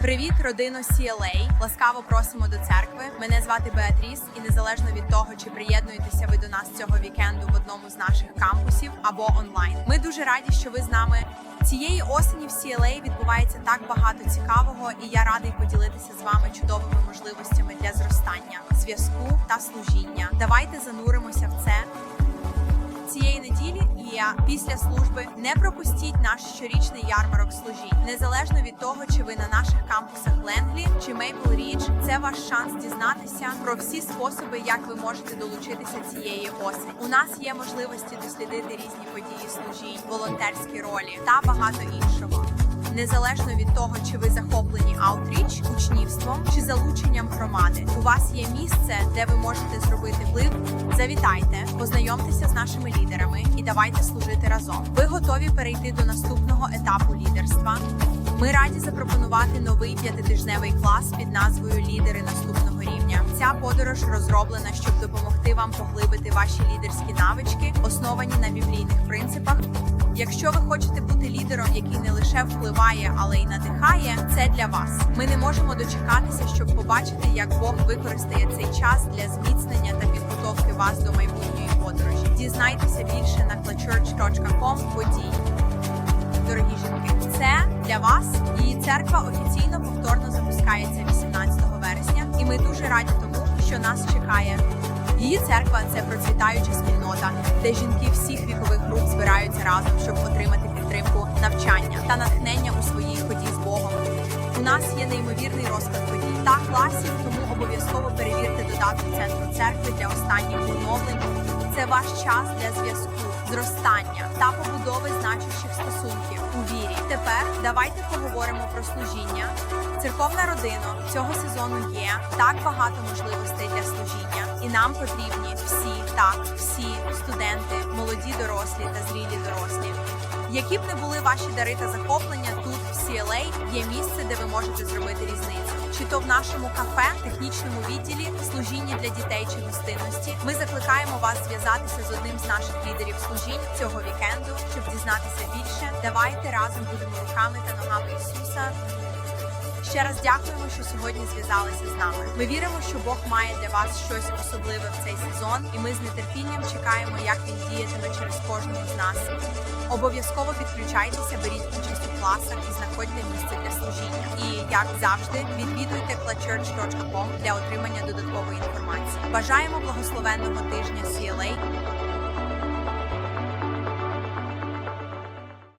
Привіт, родино CLA! Ласкаво просимо до церкви. Мене звати Беатріс, і незалежно від того, чи приєднуєтеся ви до нас цього вікенду в одному з наших кампусів або онлайн. Ми дуже раді, що ви з нами. Цієї осені в CLA відбувається так багато цікавого, і я радий поділитися з вами чудовими можливостями для зростання, зв'язку та служіння. Давайте зануримося в це неділі після служби не пропустіть наш щорічний ярмарок служінь. Незалежно від того, чи ви на наших кампусах Ленглі чи Мейпл Річ, це ваш шанс дізнатися про всі способи, як ви можете долучитися цієї осені. У нас є можливості дослідити різні події служінь, волонтерські ролі та багато іншого. Незалежно від того, чи ви захоплені аутріч, учнівством чи залученням громади, у вас є місце, де ви можете зробити вплив. Завітайте, познайомтеся з нашими лідерами і давайте служити разом. Ви готові перейти до наступного етапу лідерства. Ми раді запропонувати новий п'ятитижневий клас під назвою Лідери наступного рівня. Ця подорож розроблена, щоб допомогти вам поглибити ваші лідерські навички, основані на біблійних принципах. Якщо ви хочете бути лідером, який не лише впливає, але й надихає, це для вас. Ми не можемо дочекатися, щоб побачити, як Бог використає цей час для зміцнення та підготовки вас до майбутньої подорожі. Дізнайтеся більше на clutchurch.com подій. Дорогі жінки, це для вас. Її церква офіційно повторно запускається 18 вересня, і ми дуже раді тому, що нас чекає. Її церква це процвітаюча спільнота, де жінки всіх вікових груп збираються разом, щоб отримати підтримку, навчання та натхнення у своїй ході з Богом. У нас є неймовірний розклад подій та класів, тому обов'язково перевірте додаток центру церкви для останніх оновлень. Це ваш час для зв'язку, зростання та побудови значущих стосунків у вірі. Тепер давайте поговоримо про служіння. Церковна родина цього сезону є так багато можливостей для служіння, і нам потрібні всі, так, всі студенти, молоді дорослі та зрілі дорослі. Які б не були ваші дари та захоплення, тут в CLA є місце, де ви можете зробити різницю. Чи то в нашому кафе, технічному відділі, служінні для дітей чи гостинності. Ми закликаємо вас зв'язатися з одним з наших лідерів служінь цього вікенду, щоб дізнатися більше. Давайте разом будемо руками та ногами Ісуса. Ще раз дякуємо, що сьогодні зв'язалися з нами. Ми віримо, що Бог має для вас щось особливе в цей сезон, і ми з нетерпінням чекаємо, як він діятиме через кожного з нас. Обов'язково підключайтеся, беріть участь у класах і знаходьте місце для служіння. І як завжди, відвідуйте clutchurch.com для отримання додаткової інформації. Бажаємо благословенного тижня CLA